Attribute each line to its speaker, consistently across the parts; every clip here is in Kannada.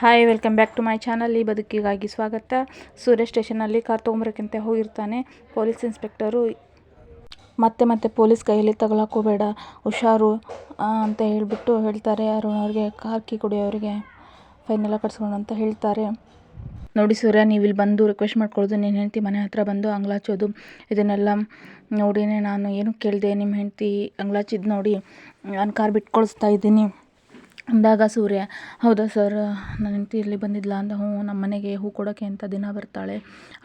Speaker 1: Hi welcome back to my channel ಈ ಬದುಕಿಗಾಗಿ ಸ್ವಾಗತ. ಸೂರ್ಯ ಸ್ಟೇಷನಲ್ಲಿ ಕಾರ್ ತೊಗೊಂಬರಕ್ಕಿಂತ ಹೋಗಿರ್ತಾನೆ. ಪೊಲೀಸ್ ಇನ್ಸ್ಪೆಕ್ಟರು ಮತ್ತೆ ಮತ್ತೆ ಪೊಲೀಸ್ ಕೈಯಲ್ಲಿ ತಗೊಳಕೋಬೇಡ ಹುಷಾರು ಅಂತ ಹೇಳಿಬಿಟ್ಟು ಹೇಳ್ತಾರೆ. ಅರುಣ್ ಅವ್ರಿಗೆ ಕಾರ್ ಕೀ ಕೊಡಿ ಅವರಿಗೆ. ಫೈನ್ ಎಲ್ಲ ಕಟ್ಸ್ಕೊಂಡು ಅಂತ ಹೇಳ್ತಾರೆ. ನೋಡಿ ಸೂರ್ಯ ನೀವು ಇಲ್ಲಿ ಬಂದು ರಿಕ್ವೆಸ್ಟ್ ಮಾಡ್ಕೊಳ್ಳೋದು ನಿನ್ನ ಹೆಂಡತಿ ಮನೆ ಹತ್ರ ಬಂದು ಅಂಗ್ಲಾಚೋದು. ಇದನ್ನೆಲ್ಲ ನೋಡಿನೇ ನಾನು ಏನು ಕೇಳಿದೆ. ನಿಮ್ಮ ಹೆಂಡತಿ ಅಂಗ್ಲಾಚಿದ್ದು ನೋಡಿ. ನಾನು ಕಾರ್ ಬಿಟ್ಟು ಇದ್ದೀನಿ. ಅಂದಾಗ ಸೂರ್ಯ, ಹೌದಾ ಸರ್? ನನ್ನ ಹೆಂಡತಿ ಇಲ್ಲಿ ಬಂದಿದ್ಲ ಅಂದ ಹ್ಞೂ, ನಮ್ಮ ಮನೆಗೆ ಹೂ ಕೊಡೋಕ್ಕೆ ಅಂತ ದಿನ ಬರ್ತಾಳೆ?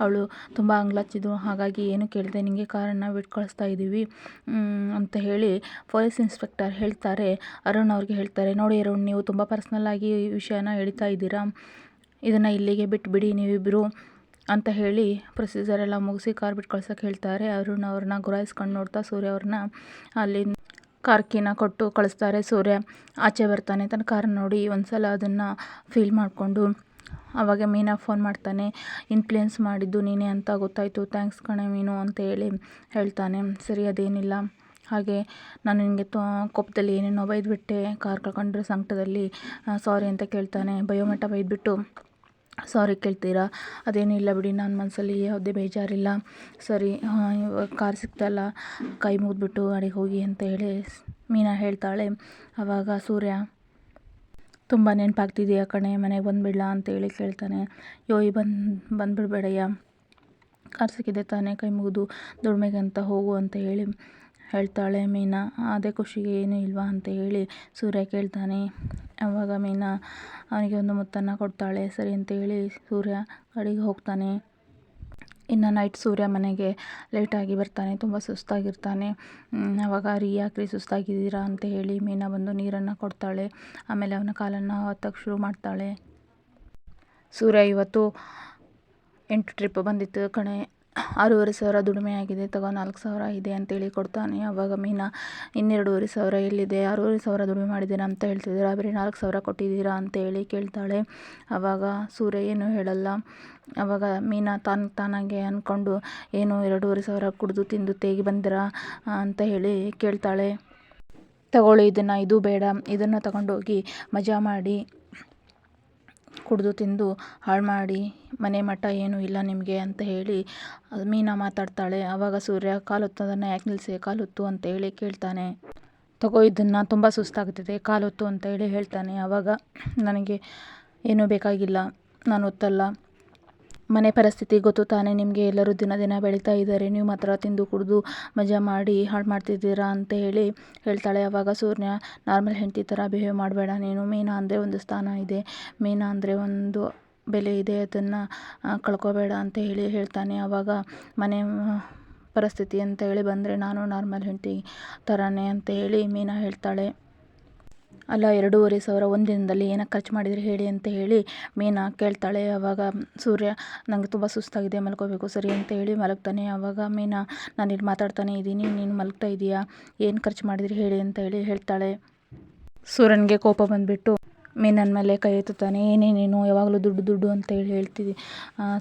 Speaker 1: ಅವಳು ತುಂಬ ಅಂಗ್ಲಾಚಿದ್ದು, ಹಾಗಾಗಿ ಏನು ಕೇಳಿದೆ ನಿಮಗೆ ಕಾರನ್ನು ಬಿಟ್ಟು ಕಳಿಸ್ತಾ ಇದ್ದೀವಿ ಅಂತ ಹೇಳಿ ಪೊಲೀಸ್ ಇನ್ಸ್ಪೆಕ್ಟರ್ ಹೇಳ್ತಾರೆ. ಅರುಣ್ ಅವ್ರಿಗೆ ಹೇಳ್ತಾರೆ, ನೋಡಿ ಅರುಣ್, ನೀವು ತುಂಬ ಪರ್ಸ್ನಲ್ಲಾಗಿ ಈ ವಿಷಯನ ಹೇಳ್ತಾ ಇದ್ದೀರಾ? ಇದನ್ನು ಇಲ್ಲಿಗೆ ಬಿಟ್ಟುಬಿಡಿ ನೀವಿಬ್ಬರು ಅಂತ ಹೇಳಿ ಪ್ರೊಸೀಜರ್ ಎಲ್ಲ ಮುಗಿಸಿ ಕಾರ್ ಬಿಟ್ಟು ಕಳ್ಸೋಕ್ಕೆ ಹೇಳ್ತಾರೆ. ಅರುಣ್ ಅವ್ರನ್ನ ಗುರಾಯಿಸ್ಕೊಂಡು ನೋಡ್ತಾ ಸೂರ್ಯ ಅವ್ರನ್ನ ಅಲ್ಲಿ ಕಾರ್ ಕೀನ ಕೊಟ್ಟು ಕಳಿಸ್ತಾರೆ. ಸೂರ್ಯ ಆಚೆ ಬರ್ತಾನೆ. ತನ್ನ ಕಾರ್ ನೋಡಿ ಒಂದು ಸಲ ಅದನ್ನು ಫೀಲ್ ಮಾಡಿಕೊಂಡು ಆವಾಗ ಮೀನಾ ಫೋನ್ ಮಾಡ್ತಾನೆ. ಇನ್ಫ್ಲುಯೆನ್ಸ್ ಮಾಡಿದ್ದು ನೀನೇ ಅಂತ ಗೊತ್ತಾಯಿತು. ಥ್ಯಾಂಕ್ಸ್ ಕಣೆ ಮೀನು ಅಂತ ಹೇಳಿ ಹೇಳ್ತಾನೆ. ಸರಿ, ಅದೇನಿಲ್ಲ. ಹಾಗೆ ನಾನು ನಿನಗೆ ತೋ ಕೋಪದಲ್ಲಿ ಏನೇನೋ ಬೈದ್ಬಿಟ್ಟೆ. ಕಾರ್ ಕಳ್ಕೊಂಡ್ರೆ ಸಂಕಟದಲ್ಲಿ ಸಾರಿ ಅಂತ ಕೇಳ್ತಾನೆ. ಬಯೋಮೆಟ ಬೈದ್ಬಿಟ್ಟು ಸಾರಿ ಕೇಳ್ತೀರಾ? ಅದೇನಿಲ್ಲ ಬಿಡಿ ನನ್ನ ಮನಸ್ಸಲ್ಲಿ ಯಾವುದೇ ಬೇಜಾರಿಲ್ಲ. ಸರಿ ಕಾರ್ ಸಿಕ್ತಲ್ಲ, ಕೈ ಮುಗಿದ್ಬಿಟ್ಟು ಅಡಿಗೆ ಹೋಗಿ ಅಂತ ಹೇಳಿ ಮೀನಾ ಹೇಳ್ತಾಳೆ. ಆವಾಗ ಸೂರ್ಯ, ತುಂಬ ನೆನಪಾಗ್ತಿದೆಯಾ ಕಣೆ, ಮನೆಗೆ ಬಂದುಬಿಡ್ಲಾ ಅಂತೇಳಿ ಕೇಳ್ತಾನೆ. ಯೋಯ್, ಬಂದು, ಬಂದುಬಿಡ್ಬೇಡಯ್ಯ. ಕಾರ್ ಸಿಕ್ಕಿದೆ ತಾನೇ, ಕೈ ಮುಗಿದು ದುಡಿಮೆಗೆ ಅಂತ ಹೋಗು ಅಂತ ಹೇಳಿ ಹೇಳ್ತಾಳೆ, ಮೀನಾ, ಅದೇ ಖುಷಿಗೆ ಏನೂ ಇಲ್ವಾ ಅಂತ ಹೇಳಿ ಸೂರ್ಯ ಕೇಳ್ತಾನೆ. ಆವಾಗ ಮೀನಾ ಅವನಿಗೆ ಒಂದು ಮುತ್ತನ್ನು ಕೊಡ್ತಾಳೆ. ಸರಿ ಅಂತ ಹೇಳಿ ಸೂರ್ಯ ಕಡೆಗೆ ಹೋಗ್ತಾನೆ. ಇನ್ನು ನೈಟ್ ಸೂರ್ಯ ಮನೆಗೆ ಲೇಟಾಗಿ ಬರ್ತಾನೆ, ತುಂಬ ಸುಸ್ತಾಗಿರ್ತಾನೆ. ಅವಾಗ ಆವಾಗ ರೀ ಯಾಕ್ರಿ ಸುಸ್ತಾಗಿದ್ದೀರಾ? ಅಂತ ಹೇಳಿ ಮೀನಾ ಬಂದು ನೀರನ್ನು ಕೊಡ್ತಾಳೆ. ಆಮೇಲೆ ಅವನ ಕಾಲನ್ನು ಹತ್ತಕ್ಕೆ ಶುರು ಮಾಡ್ತಾಳೆ. ಸೂರ್ಯ ಇವತ್ತು ಎಂಟು ಟ್ರಿಪ್ ಬಂದಿತ್ತು ಕಣೆ. ಆರೂವರೆ ಸಾವಿರ ದುಡಿಮೆ ಆಗಿದೆ, ತಗೋ ನಾಲ್ಕು ಸಾವಿರ ಇದೆ ಅಂತೇಳಿ ಕೊಡ್ತಾನೆ. ಅವಾಗ ಮೀನಾ, ಇನ್ನೆರಡೂವರೆ ಸಾವಿರ ಎಲ್ಲಿದೆ? ಆರೂವರೆ ಸಾವಿರ ದುಡಿಮೆ ಮಾಡಿದ್ದೀರಾ ಅಂತ ಹೇಳ್ತಿದ್ದೀರಾ. ಬರೀ ನಾಲ್ಕು ಸಾವಿರ ಕೊಟ್ಟಿದ್ದೀರಾ ಅಂತೇಳಿ ಕೇಳ್ತಾಳೆ. ಅವಾಗ ಸೂರ್ಯ ಏನೂ ಹೇಳಲ್ಲ. ಅವಾಗ ಮೀನಾ ತಾನು ತಾನಾಗೆ ಅಂದ್ಕೊಂಡು ಏನು ಎರಡೂವರೆ ಸಾವಿರ ಕುಡಿದು ತಿಂದು ತೇಗಿ ಬಂದಿರಾ? ಅಂತ ಹೇಳಿ ಕೇಳ್ತಾಳೆ. ತಗೊಳ್ಳಿ, ಇದನ್ನು ಇದು ಬೇಡ. ಇದನ್ನು ತಗೊಂಡೋಗಿ ಮಜಾ ಮಾಡಿ. ಕುಡಿದು ತಿಂದು ಹಾಳು ಮಾಡಿ ಮನೆ ಮಠ ಏನೂ ಇಲ್ಲ ನಿಮಗೆ ಅಂತ ಹೇಳಿ ಮೀನ ಮಾತಾಡ್ತಾಳೆ. ಆವಾಗ ಸೂರ್ಯ ಕಾಲೊತ್ತೋದನ್ನು ಯಾಕೆ ನಿಲ್ಲಿಸಿ ಕಾಲೊತ್ತು ಅಂತ ಹೇಳಿ ಕೇಳ್ತಾನೆ. ತಗೋ, ಇದನ್ನು ತುಂಬ ಸುಸ್ತಾಗ್ತಿದೆ. ಕಾಲೊತ್ತು ಅಂತ ಹೇಳಿ ಹೇಳ್ತಾನೆ. ಆವಾಗ ನನಗೆ ಏನೂ ಬೇಕಾಗಿಲ್ಲ. ನಾನು ಒತ್ತಲ್ಲ ಮನೆ ಪರಿಸ್ಥಿತಿ ಗೊತ್ತು ತಾನೇ ನಿಮಗೆ? ಎಲ್ಲರೂ ದಿನ ದಿನ ಬೆಳೀತಾ ಇದ್ದಾರೆ. ನೀವು ಮಾತ್ರ ತಿಂದು ಕುಡಿದು ಮಜಾ ಮಾಡಿ ಹಾಳು ಮಾಡ್ತಿದ್ದೀರಾ ಅಂತ ಹೇಳಿ ಹೇಳ್ತಾಳೆ. ಆವಾಗ ಸೂರ್ಯ, ನಾರ್ಮಲ್ ಹೆಂಡತಿ ಥರ ಬಿಹೇವ್ ಮಾಡಬೇಡ. ನೀನು ಮೀನಾ ಅಂದರೆ ಒಂದು ಸ್ಥಾನ ಇದೆ. ಮೀನಾ ಅಂದರೆ ಒಂದು ಬೆಲೆ ಇದೆ. ಅದನ್ನು ಕಳ್ಕೊಬೇಡ ಅಂತ ಹೇಳಿ ಹೇಳ್ತಾನೆ. ಆವಾಗ ಮನೆ ಪರಿಸ್ಥಿತಿ ಅಂತ ಹೇಳಿ ಬಂದರೆ ನಾನು ನಾರ್ಮಲ್ ಹೆಂಡತಿ ಥರನೇ ಅಂತ ಹೇಳಿ ಮೀನಾ ಹೇಳ್ತಾಳೆ. ಅಲ್ಲ, ಎರಡೂವರೆ ಸಾವಿರ ಒಂದು ದಿನದಲ್ಲಿ ಏನಕ್ಕೆ ಖರ್ಚು ಮಾಡಿದ್ರಿ ಹೇಳಿ ಅಂತ ಹೇಳಿ ಮೀನಾ ಕೇಳ್ತಾಳೆ. ಆವಾಗ ಸೂರ್ಯ ನನಗೆ ತುಂಬ ಸುಸ್ತಾಗಿದೆ, ಮಲ್ಕೋಬೇಕು ಸರಿ ಅಂತ ಹೇಳಿ ಮಲಗ್ತಾನೆ. ಆವಾಗ ಮೀನಾ ಇಲ್ಲಿ ಮಾತಾಡ್ತಾನೆ ಇದ್ದೀನಿ, ನೀನು ಮಲಗ್ತಾ ಇದೀಯಾ? ಏನು ಖರ್ಚು ಮಾಡಿದ್ರಿ ಹೇಳಿ ಅಂತ ಹೇಳಿ ಹೇಳ್ತಾಳೆ. ಸೂರ್ಯನಿಗೆ ಕೋಪ ಬಂದುಬಿಟ್ಟು ಮೀನನ ಮೇಲೆ ಕೈ ಎತ್ತುತ್ತಾನೆ. ಏನೇ ನೀನು, ಯಾವಾಗಲೂ ದುಡ್ಡು ದುಡ್ಡು ಅಂತ ಹೇಳಿ ಹೇಳ್ತಿದ್ದಿ.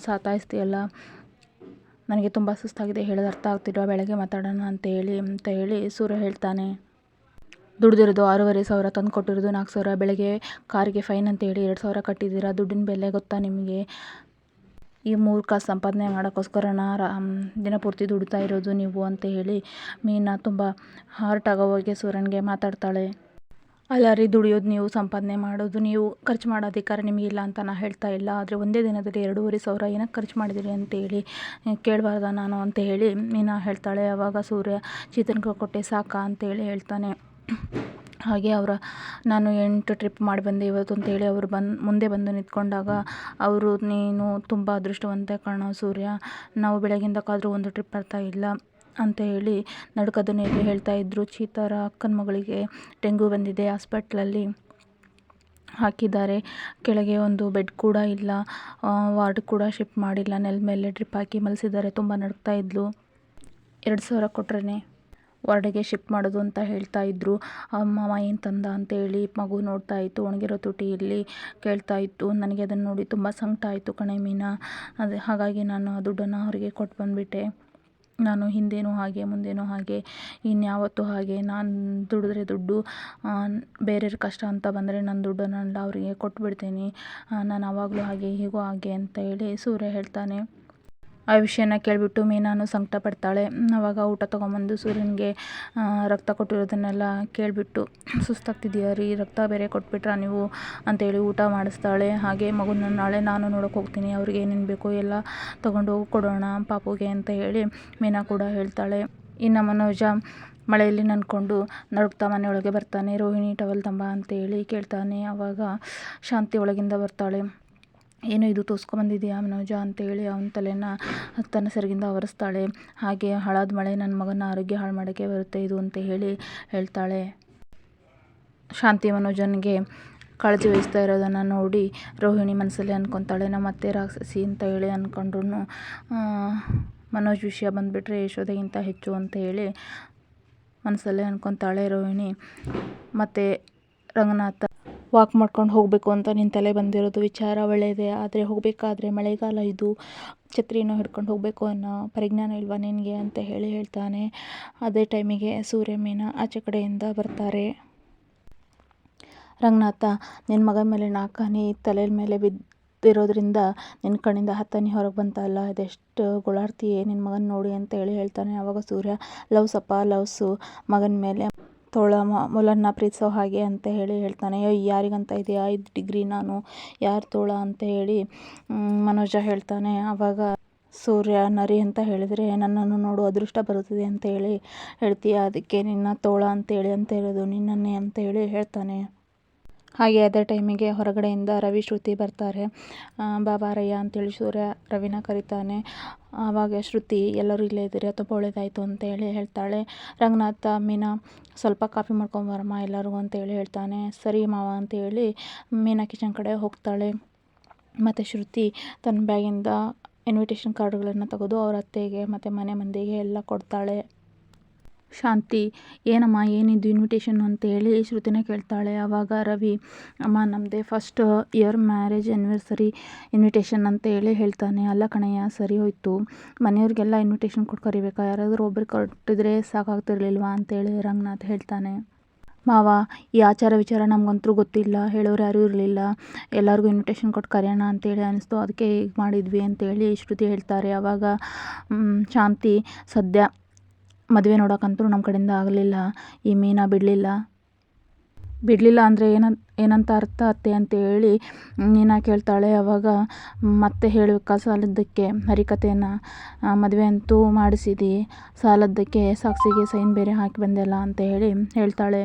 Speaker 1: ಸಾತಾಯಿಸ್ತೀಯಲ್ಲ? ನನಗೆ ತುಂಬ ಸುಸ್ತಾಗಿದೆ, ಹೇಳೋದು ಅರ್ಥ ಆಗ್ತಿಲ್ಲ ಬೆಳಗ್ಗೆ ಮಾತಾಡೋಣ ಅಂತ ಹೇಳಿ ಅಂತ ಹೇಳಿ ಸೂರ್ಯ ಹೇಳ್ತಾನೆ. ದುಡ್ದಿರೋದು ಆರೂವರೆ ಸಾವಿರ ತಂದು ಕೊಟ್ಟಿರೋದು ನಾಲ್ಕು ಸಾವಿರ ಬೆಳಗ್ಗೆ ಕಾರಿಗೆ ಫೈನ್ ಅಂತ ಹೇಳಿ ಎರಡು ಸಾವಿರ ಕಟ್ಟಿದ್ದೀರ? ದುಡ್ಡಿನ ಬೆಲೆ ಗೊತ್ತಾ ನಿಮಗೆ? ಈ ಮೂರು ಕಾಸು ಸಂಪಾದನೆ ಮಾಡೋಕ್ಕೋಸ್ಕರನ ದಿನಪೂರ್ತಿ ದುಡಿತಾ ಇರೋದು ನೀವು ಅಂತ ಹೇಳಿ ಮೀನಾ ತುಂಬ ಹಾರ್ಟ್ ಆಗೋವಾಗೆ ಸೂರ್ಯನಿಗೆ ಮಾತಾಡ್ತಾಳೆ. ಅಲ್ಲ ರೀ, ದುಡಿಯೋದು ನೀವು, ಸಂಪಾದನೆ ಮಾಡೋದು ನೀವು, ಖರ್ಚು ಮಾಡೋ ಅಧಿಕಾರ ನಿಮಗಿಲ್ಲ ಅಂತ ನಾನು ಹೇಳ್ತಾ ಇಲ್ಲ. ಆದರೆ ಒಂದೇ ದಿನದಲ್ಲಿ ಎರಡೂವರೆ ಸಾವಿರ ಏನಕ್ಕೆ ಖರ್ಚು ಮಾಡಿದಿರಿ ಅಂತ ಹೇಳಿ ಕೇಳಬಾರ್ದ ನಾನು ಅಂತ ಹೇಳಿ ಮೀನಾ ಹೇಳ್ತಾಳೆ. ಆವಾಗ ಸೂರ್ಯ ಚೇತನ್ಗೆ ಕೊಟ್ಟೆ ಸಾಕಾ ಅಂತೇಳಿ ಹೇಳ್ತಾನೆ. ಹಾಗೆ ಅವರ, ನಾನು ಎಂಟು ಟ್ರಿಪ್ ಮಾಡಿ ಬಂದೆ ಇವತ್ತು ಅಂತೇಳಿ ಅವರು ಬಂದು, ಮುಂದೆ ಬಂದು ನಿಂತ್ಕೊಂಡಾಗ ಅವರು, ನೀನು ತುಂಬ ಅದೃಷ್ಟವಂತ ಕಣೋ ಸೂರ್ಯ. ನಾವು ಬೆಳಗಿಂದ ಕಾದರೂ ಒಂದು ಟ್ರಿಪ್ ಬರ್ತಾ ಇಲ್ಲ ಅಂತ ಹೇಳಿ ನಡುಕದನೆಯಲ್ಲಿ ಹೇಳ್ತಾ ಇದ್ದರು ಚೀತಾರ ಅಕ್ಕನ ಮಗಳಿಗೆ ಡೆಂಗು ಬಂದಿದೆ. ಹಾಸ್ಪಿಟ್ಲಲ್ಲಿ ಹಾಕಿದ್ದಾರೆ. ಕೆಳಗೆ ಒಂದು ಬೆಡ್ ಕೂಡ ಇಲ್ಲ. ವಾರ್ಡ್ ಕೂಡ ಶಿಫ್ಟ್ ಮಾಡಿಲ್ಲ. ನೆಲ ಮೇಲೆ ಟ್ರಿಪ್ ಹಾಕಿ ಮಲಸಿದ್ದಾರೆ. ತುಂಬ ನಡುಕ್ತಾ ಇದ್ಲು. ಎರಡು ಸಾವಿರ ಕೊಟ್ರೇ ವಾರ್ಡಿಗೆ ಶಿಫ್ಟ್ ಮಾಡೋದು ಅಂತ ಹೇಳ್ತಾ ಇದ್ದರು ಮಾವ ಏನು ತಂದ ಅಂತೇಳಿ ಮಗು ನೋಡ್ತಾ ಇತ್ತು, ಒಣಗಿರೋ ತುಟಿಯಲ್ಲಿ ಕೇಳ್ತಾ ಇತ್ತು. ನನಗೆ ಅದನ್ನು ನೋಡಿ ತುಂಬ ಸಂಕಟ ಆಯಿತು ಕಣೆ ಮೀನಾ. ಅದು, ಹಾಗಾಗಿ ನಾನು ಆ ದುಡ್ಡನ್ನು ಅವರಿಗೆ ಕೊಟ್ಟು ಬಂದುಬಿಟ್ಟೆ. ನಾನು ಹಿಂದೇನೂ ಹಾಗೆ, ಮುಂದೇನೂ ಹಾಗೆ, ಇನ್ಯಾವತ್ತೂ ಹಾಗೆ. ನಾನು ದುಡಿದ್ರೆ ದುಡ್ಡು ಬೇರೆಯವ್ರ ಕಷ್ಟ ಅಂತ ಬಂದರೆ ನನ್ನ ದುಡ್ಡನ್ನೆಲ್ಲ ಅವರಿಗೆ ಕೊಟ್ಬಿಡ್ತೀನಿ. ನಾನು ಆವಾಗಲೂ ಹಾಗೆ, ಹೀಗೂ ಹಾಗೆ ಅಂತ ಹೇಳಿ ಸೂರ್ಯ ಹೇಳ್ತಾನೆ. ಆ ವಿಷಯನ ಕೇಳಿಬಿಟ್ಟು ಮೀನಾನು ಸಂಕಟ ಪಡ್ತಾಳೆ ಆವಾಗ ಊಟ ತೊಗೊಂಬಂದು ಸೂರ್ಯನಿಗೆ ರಕ್ತ ಕೊಟ್ಟಿರೋದನ್ನೆಲ್ಲ ಕೇಳಿಬಿಟ್ಟು ಸುಸ್ತಾಗ್ತಿದೆಯಾ ರೀ, ರಕ್ತ ಬೇರೆ ಕೊಟ್ಬಿಟ್ರಾ ನೀವು? ಅಂತೇಳಿ ಊಟ ಮಾಡಿಸ್ತಾಳೆ. ಹಾಗೆ ಮಗುನ ನಾಳೆ ನಾನು ನೋಡೋಕೆ ಹೋಗ್ತೀನಿ, ಅವ್ರಿಗೆ ಏನೇನು ಬೇಕೋ ಎಲ್ಲ ತೊಗೊಂಡು ಹೋಗಿ ಕೊಡೋಣ ಪಾಪುಗೆ ಅಂತ ಹೇಳಿ ಮೀನಾ ಕೂಡ ಹೇಳ್ತಾಳೆ. ಇನ್ನು ಮನೋಜ ಮಳೆಯಲ್ಲಿ ನನ್ಕೊಂಡು ನಡುಕ್ತಾ ಮನೆಯೊಳಗೆ ಬರ್ತಾನೆ, ರೋಹಿಣಿ ಟವಲ್ ತಂಬ ಅಂತೇಳಿ ಕೇಳ್ತಾನೆ. ಆವಾಗ ಶಾಂತಿ ಒಳಗಿಂದ ಬರ್ತಾಳೆ. ಏನು ಇದು ತೋರಿಸ್ಕೊಂಬಂದಿದ್ಯಾ ಮನೋಜ? ಅಂತೇಳಿ ಅವನ ತಲೆನ ತನ್ನ ಸೆರಗಿಂದ ಆವರಿಸ್ತಾಳೆ. ಹಾಗೆ ಹಾಳಾದ ಮಳೆ ನನ್ನ ಮಗನ ಆರೋಗ್ಯ ಹಾಳು ಮಾಡೋಕ್ಕೆ ಬರುತ್ತೆ ಇದು, ಅಂತ ಹೇಳಿ ಹೇಳ್ತಾಳೆ. ಶಾಂತಿ ಮನೋಜನಿಗೆ ಕಾಳಜಿ ವಹಿಸ್ತಾ ಇರೋದನ್ನು ನೋಡಿ ರೋಹಿಣಿ ಮನಸ್ಸಲ್ಲಿ ಅಂದ್ಕೊತಾಳೆ ನಮ್ಮ ಅತ್ತೆ ರಾಕ್ಷಸಿ ಅಂತ ಹೇಳಿ ಅಂದ್ಕೊಂಡ್ರು ಮನೋಜ್ ವಿಷಯ ಬಂದುಬಿಟ್ರೆ ಯಶೋದೆಗಿಂತ ಹೆಚ್ಚು, ಅಂತ ಹೇಳಿ ಮನಸ್ಸಲ್ಲೇ ಅಂದ್ಕೊತಾಳೆ ರೋಹಿಣಿ. ಮತ್ತು ರಂಗನಾಥ ವಾಕ್ ಮಾಡ್ಕೊಂಡು ಹೋಗಬೇಕು ಅಂತ ನಿನ್ನ ತಲೆ ಬಂದಿರೋದು, ವಿಚಾರ ಒಳ್ಳೆಯದೇ ಆದರೆ ಹೋಗಬೇಕಾದ್ರೆ ಮಳೆಗಾಲ ಇದು, ಛತ್ರಿನ ಹಿಡ್ಕೊಂಡು ಹೋಗಬೇಕು ಅನ್ನೋ ಪರಿಜ್ಞಾನ ಇಲ್ವಾ ನಿನಗೆ ಅಂತ ಹೇಳಿ ಹೇಳ್ತಾನೆ. ಅದೇ ಟೈಮಿಗೆ ಸೂರ್ಯ ಮೀನ ಆಚೆ ಕಡೆಯಿಂದ ಬರ್ತಾರೆ. ರಂಗನಾಥ ನಿನ್ನ ಮಗನ ಮೇಲೆ ನಾಲ್ಕಾನಿ ತಲೆ ಮೇಲೆ ಬಿದ್ದಿರೋದ್ರಿಂದ ನಿನ್ನ ಕಣ್ಣಿಂದ ಹತ್ತನಿ ಹೊರಗೆ ಬಂತಲ್ಲ ಅದೆಷ್ಟು ಗೊಳಾಡ್ತೀಯೇ ನಿನ್ನ ಮಗನ ನೋಡಿ ಅಂತ ಹೇಳಿ ಹೇಳ್ತಾನೆ. ಆವಾಗ ಸೂರ್ಯ ಲವ್ಸಪ್ಪ ಲವ್ಸು. ಮಗನ ಮೇಲೆ ತೋಳ ಮೊಲನ್ನ ಪ್ರೀತಿಸೋ ಹಾಗೆ ಅಂತ ಹೇಳಿ ಹೇಳ್ತಾನೆ ಯಾರಿಗಂತ ಇದೆಯಾ? ಐದು ಡಿಗ್ರಿ ನಾನು, ಯಾರು ತೋಳ? ಅಂತ ಹೇಳಿ ಮನೋಜ ಹೇಳ್ತಾನೆ ಆವಾಗ ಸೂರ್ಯ, ನರಿ ಅಂತ ಹೇಳಿದರೆ ನನ್ನನ್ನು ನೋಡು, ಅದೃಷ್ಟ ಬರುತ್ತದೆ ಅಂತ ಹೇಳಿ ಹೇಳ್ತೀಯ, ಅದಕ್ಕೆ ನಿನ್ನ ತೋಳ ಅಂತೇಳಿ ಅಂತ ಹೇಳೋದು ನಿನ್ನನ್ನೇ ಅಂತ ಹೇಳಿ ಹೇಳ್ತಾನೆ. ಹಾಗೆ ಅದೇ ಟೈಮಿಗೆ ಹೊರಗಡೆಯಿಂದ ರವಿ ಶ್ರುತಿ ಬರ್ತಾರೆ. ಬಾಬಾರಯ್ಯ ಅಂತೇಳಿ ಸೂರ್ಯ ರವಿನ ಕರೀತಾನೆ. ಆವಾಗ ಶ್ರುತಿ ಎಲ್ಲರೂ ಇಲ್ಲೇ ಇದ್ದೀರಿ ತುಂಬ ಒಳ್ಳೇದಾಯಿತು ಅಂತೇಳಿ ಹೇಳ್ತಾಳೆ. ರಂಗನಾಥ, ಮೀನಾ, ಸ್ವಲ್ಪ ಕಾಫಿ ಮಾಡ್ಕೊಂಬರಮ್ಮ ಎಲ್ಲರಿಗೂ ಅಂತೇಳಿ ಹೇಳ್ತಾನೆ. ಸರಿ ಮಾವ ಅಂತೇಳಿ ಮೀನಾ ಕಿಚನ್ ಕಡೆ ಹೋಗ್ತಾಳೆ. ಮತ್ತು ಶ್ರುತಿ ತನ್ನ ಬ್ಯಾಗಿಂದ ಇನ್ವಿಟೇಷನ್ ಕಾರ್ಡ್ಗಳನ್ನು ತೆಗೆದು ಅವ್ರ ಅತ್ತೆಗೆ ಮತ್ತು ಮನೆ ಮಂದಿಗೆ ಎಲ್ಲ ಕೊಡ್ತಾಳೆ. ಶಾಂತಿ, ಏನಮ್ಮ ಏನಿದು ಇನ್ವಿಟೇಷನ್ ಅಂತ ಹೇಳಿ ಶ್ರುತಿನ ಕೇಳ್ತಾಳೆ. ಆವಾಗ ರವಿ, ಅಮ್ಮ ನಮ್ಮದೇ first year marriage anniversary invitation ಅಂತ ಹೇಳಿ ಹೇಳ್ತಾನೆ. ಅಲ್ಲ ಕಣಯ್ಯ, ಸರಿ ಹೋಯಿತು. ಮನೆಯವ್ರಿಗೆಲ್ಲ ಇನ್ವಿಟೇಷನ್ ಕೊಟ್ಟು ಕರಿಬೇಕಾ? ಯಾರಾದರೂ ಒಬ್ರಿಗೆ ಕೊಟ್ಟಿದ್ರೆ ಸಾಕಾಗ್ತಿರ್ಲಿಲ್ವಾ? ಅಂತೇಳಿ ರಂಗನಾಥ್ ಹೇಳ್ತಾನೆ. ಮಾವ, ಈ ಆಚಾರ ವಿಚಾರ ನಮಗಂತೂ ಗೊತ್ತಿಲ್ಲ. ಹೇಳೋರು ಯಾರೂ ಇರಲಿಲ್ಲ. ಎಲ್ಲರಿಗೂ ಇನ್ವಿಟೇಷನ್ ಕೊಟ್ಟು ಕರೆಯೋಣ ಅಂತೇಳಿ ಅನಿಸ್ತು. ಅದಕ್ಕೆ ಹೀಗೆ ಮಾಡಿದ್ವಿ ಅಂತೇಳಿ ಶ್ರುತಿ ಹೇಳ್ತಾರೆ. ಆವಾಗ ಶಾಂತಿ, ಸದ್ಯ ಮದುವೆ ನೋಡೋಕ್ಕಂತೂ ನಮ್ಮ ಕಡೆಯಿಂದ ಆಗಲಿಲ್ಲ. ಈ ಮೀನಾ ಬಿಡಲಿಲ್ಲ. ಬಿಡಲಿಲ್ಲ ಅಂದರೆ ಏನ, ಏನಂತ ಅರ್ಥ ಅತ್ತೆ ಅಂತೇಳಿ ಮೀನಾ ಕೇಳ್ತಾಳೆ ಅವಾಗ, ಮತ್ತೆ ಹೇಳಬೇಕಾ ಸಾಲದ್ದಕ್ಕೆ? ಹರಿಕತೆಯನ್ನು ಮದುವೆ ಅಂತೂ ಮಾಡಿಸಿದಿ. ಸಾಲದ್ದಕ್ಕೆ ಸಾಕ್ಷಿಗೆ ಸೈನ್ ಬೇರೆ ಹಾಕಿ ಬಂದೆಲ್ಲ ಅಂತ ಹೇಳಿ ಹೇಳ್ತಾಳೆ.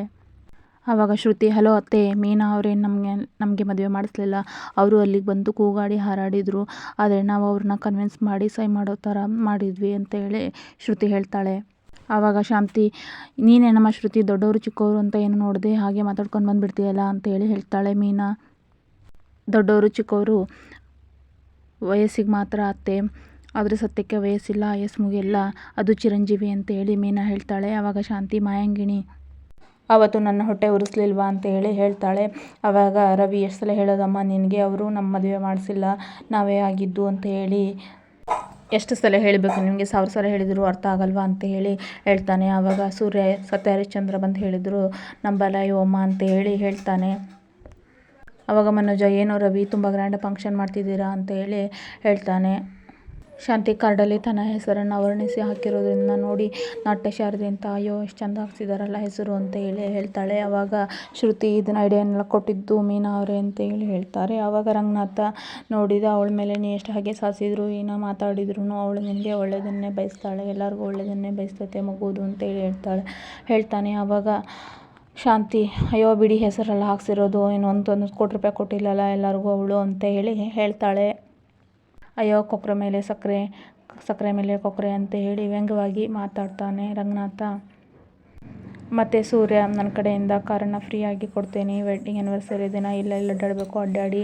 Speaker 1: ಆವಾಗ ಶ್ರುತಿ, ಹಲೋ ಅತ್ತೆ, ಮೀನಾ ಅವ್ರೇನು ನಮಗೆ ನಮಗೆ ಮದುವೆ ಮಾಡಿಸ್ಲಿಲ್ಲ. ಅವರು ಅಲ್ಲಿಗೆ ಬಂದು ಕೂಗಾಡಿ ಹಾರಾಡಿದರು. ಆದರೆ ನಾವು ಅವ್ರನ್ನ ಕನ್ವಿನ್ಸ್ ಮಾಡಿ ಸೈ ಮಾಡೋ ಥರ ಮಾಡಿದ್ವಿ ಅಂತ ಹೇಳಿ ಶ್ರುತಿ ಹೇಳ್ತಾಳೆ. ಆವಾಗ ಶಾಂತಿ, ನೀನೇ ನಮ್ಮ ಶ್ರುತಿ, ದೊಡ್ಡವರು, ಚಿಕ್ಕವರು ಅಂತ ಏನು ನೋಡಿದೆ ಹಾಗೆ ಮಾತಾಡ್ಕೊಂಡು ಬಂದುಬಿಡ್ತೀಯಲ್ಲ ಅಂತೇಳಿ ಹೇಳ್ತಾಳೆ ಮೀನಾ. ದೊಡ್ಡವರು, ಚಿಕ್ಕವರು, ವಯಸ್ಸಿಗೆ ಮಾತ್ರ ಅತ್ತೆ. ಆದರೆ ಸತ್ಯಕ್ಕೆ ವಯಸ್ಸಿಲ್ಲ, ವಯಸ್ಸು ಮುಗಿಯಲ್ಲ. ಅದು ಚಿರಂಜೀವಿ ಅಂತ ಹೇಳಿ ಮೀನಾ ಹೇಳ್ತಾಳೆ. ಆವಾಗ ಶಾಂತಿ, ಮಾಯಂಗಿಣಿ, ಅವತ್ತು ನನ್ನ ಹೊಟ್ಟೆ ಉರಿಸ್ಲಿಲ್ವಾ ಅಂತ ಹೇಳಿ ಹೇಳ್ತಾಳೆ. ಆವಾಗ ರವಿ ಎಷ್ಟು ಸಲ ಹೇಳೋದಮ್ಮ, ನಿನಗೆ ಅವರು ನಮ್ಮ ಮದುವೆ ಮಾಡಿಸಿಲ್ಲ, ನಾವೇ ಆಗಿದ್ದು ಅಂತ ಹೇಳಿ ಎಷ್ಟು ಸಲ ಹೇಳಬೇಕು? ನಿಮಗೆ ಸಾವಿರ ಸಲ ಹೇಳಿದರೂ ಅರ್ಥ ಆಗಲ್ವಾ ಅಂತ ಹೇಳಿ ಹೇಳ್ತಾನೆ. ಆವಾಗ ಸೂರ್ಯ, ಸತ್ಯ ಹರಿಶ್ಚಂದ್ರ ಬಂದು ಹೇಳಿದರು, ನಂಬಲ್ಲ ಯೋಮ ಅಂತ ಹೇಳಿ ಹೇಳ್ತಾನೆ. ಆವಾಗ ಮನೋಜ, ಏನೋ ರವಿ, ತುಂಬ ಗ್ರ್ಯಾಂಡ್ ಫಂಕ್ಷನ್ ಮಾಡ್ತಿದ್ದೀರಾ? ಅಂತ ಹೇಳಿ ಹೇಳ್ತಾನೆ. ಶಾಂತಿ ಕಾರ್ಡಲ್ಲಿ ತನ್ನ ಹೆಸರನ್ನು ವರ್ಣಿಸಿ ಹಾಕಿರೋದ್ರಿಂದ ನೋಡಿ ನಾಟ್ಯ ಶಾರದೆ ಅಂತ, ಅಯ್ಯೋ, ಎಷ್ಟು ಚಂದ ಹಾಕ್ಸಿದಾರಲ್ಲ ಹೆಸರು ಅಂತ ಹೇಳಿ ಹೇಳ್ತಾಳೆ. ಆವಾಗ ಶ್ರುತಿ ಇದನ್ನ ಐಡಿಯಾನೆಲ್ಲ ಕೊಟ್ಟಿದ್ದು ಮೀನಾ ಅವರೇ ಅಂತ ಹೇಳಿ ಹೇಳ್ತಾರೆ. ಆವಾಗ ರಂಗನಾಥ ನೋಡಿದ, ಅವಳ ಮೇಲೆ ನೀ ಎಷ್ಟು ಹಾಗೆ ಸಾಸಿದ್ರು, ಏನ ಮಾತಾಡಿದ್ರು ಅವಳು ನಿನಗೆ ಒಳ್ಳೆಯದನ್ನೇ ಬಯಸ್ತಾಳೆ, ಎಲ್ಲರಿಗೂ ಒಳ್ಳೆಯದನ್ನೇ ಬಯಸ್ತೈತೆ ಮಗುವುದು ಅಂತೇಳಿ ಹೇಳ್ತಾಳೆ. ಹೇಳ್ತಾನೆ. ಆವಾಗ ಶಾಂತಿ, ಅಯ್ಯೋ, ಬಿಡಿ ಹೆಸರೆಲ್ಲ ಹಾಕ್ಸಿರೋದು ಇನ್ನೊಂದು ಕೋಟಿ ರೂಪಾಯಿ ಕೊಟ್ಟಿಲ್ಲಲ್ಲ ಎಲ್ಲರಿಗೂ ಅವಳು ಅಂತ ಹೇಳಿ ಹೇಳ್ತಾಳೆ. ಅಯ್ಯೋ ಕೊಕ್ಕರೆ ಮೇಲೆ ಸಕ್ಕರೆ ಸಕ್ಕರೆ ಮೇಲೆ ಕೊಕ್ಕರೆ ಅಂತ ಹೇಳಿ ವ್ಯಂಗ್ಯವಾಗಿ ಮಾತಾಡ್ತಾನೆ ರಂಗನಾಥ. ಮತ್ತು ಸೂರ್ಯ ನನ್ನ ಕಡೆಯಿಂದ ಕಾರನ್ನು ಫ್ರೀಯಾಗಿ ಕೊಡ್ತೇನೆ ವೆಡ್ಡಿಂಗ್ ಆ್ಯನಿವರ್ಸರಿ ದಿನ, ಇಲ್ಲೆಲ್ಲ ಅಡ್ಡಾಡಬೇಕು, ಅಡ್ಡಾಡಿ.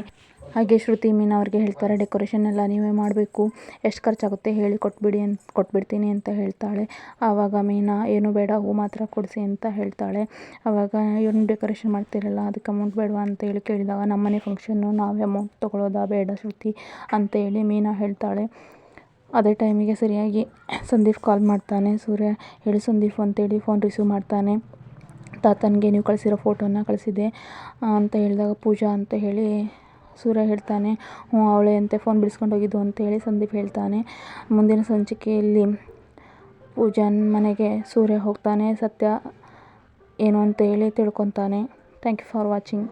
Speaker 1: ಹಾಗೆ ಶ್ರುತಿ ಮೀನಾ ಅವ್ರಿಗೆ ಹೇಳ್ತಾರೆ ಡೆಕೋರೇಷನ್ ಎಲ್ಲ ನೀವೇ ಮಾಡಬೇಕು. ಎಷ್ಟು ಖರ್ಚಾಗುತ್ತೆ ಹೇಳಿ ಕೊಟ್ಬಿಡಿ ಅಂತ ಕೊಟ್ಬಿಡ್ತೀನಿ ಅಂತ ಹೇಳ್ತಾಳೆ. ಆವಾಗ ಮೀನಾ, ಏನು ಬೇಡ, ಹೂ ಮಾತ್ರ ಕೊಡಿಸಿ ಅಂತ ಹೇಳ್ತಾಳೆ. ಆವಾಗ, ಏನು ಡೆಕೋರೇಷನ್ ಮಾಡ್ತಿರಲ್ಲ, ಅದಕ್ಕೆ ಅಮೌಂಟ್ ಬೇಡವಾ ಅಂತ ಹೇಳಿ ಕೇಳಿದಾಗ, ನಮ್ಮನೆ ಫಂಕ್ಷನ್ನು ನಾವೇ ಅಮೌಂಟ್ ತೊಗೊಳೋದಾ ಬೇಡ ಶ್ರುತಿ ಅಂತ ಹೇಳಿ ಮೀನಾ ಹೇಳ್ತಾಳೆ. ಅದೇ ಟೈಮಿಗೆ ಸರಿಯಾಗಿ ಸಂದೀಪ್ ಕಾಲ್ ಮಾಡ್ತಾನೆ. ಸೂರ್ಯ, ಹೇಳಿ ಸಂದೀಪ್ ಅಂತೇಳಿ ಫೋನ್ ರಿಸೀವ್ ಮಾಡ್ತಾನೆ. ತಾತನಿಗೆ ನೀವು ಕಳಿಸಿರೋ ಫೋಟೋನ ಕಳಿಸಿದೆ ಅಂತ ಹೇಳಿದಾಗ ಪೂಜಾ ಅಂತ ಹೇಳಿ ಸೂರ್ಯ ಹೇಳ್ತಾನೆ, ಹ್ಞೂ, ಅವಳೇ ಅಂತೆ ಫೋನ್ ಬಿಡಿಸ್ಕೊಂಡು ಹೋಗಿದ್ದು ಅಂತೇಳಿ ಸಂದೀಪ್ ಹೇಳ್ತಾನೆ. ಮುಂದಿನ ಸಂಚಿಕೆಯಲ್ಲಿ ಪೂಜಾನ್ ಮನೆಗೆ ಸೂರ್ಯ ಹೋಗ್ತಾನೆ, ಸತ್ಯ ಏನು ಅಂತೇಳಿ ತಿಳ್ಕೊತಾನೆ ಥ್ಯಾಂಕ್ ಯು ಫಾರ್ ವಾಚಿಂಗ್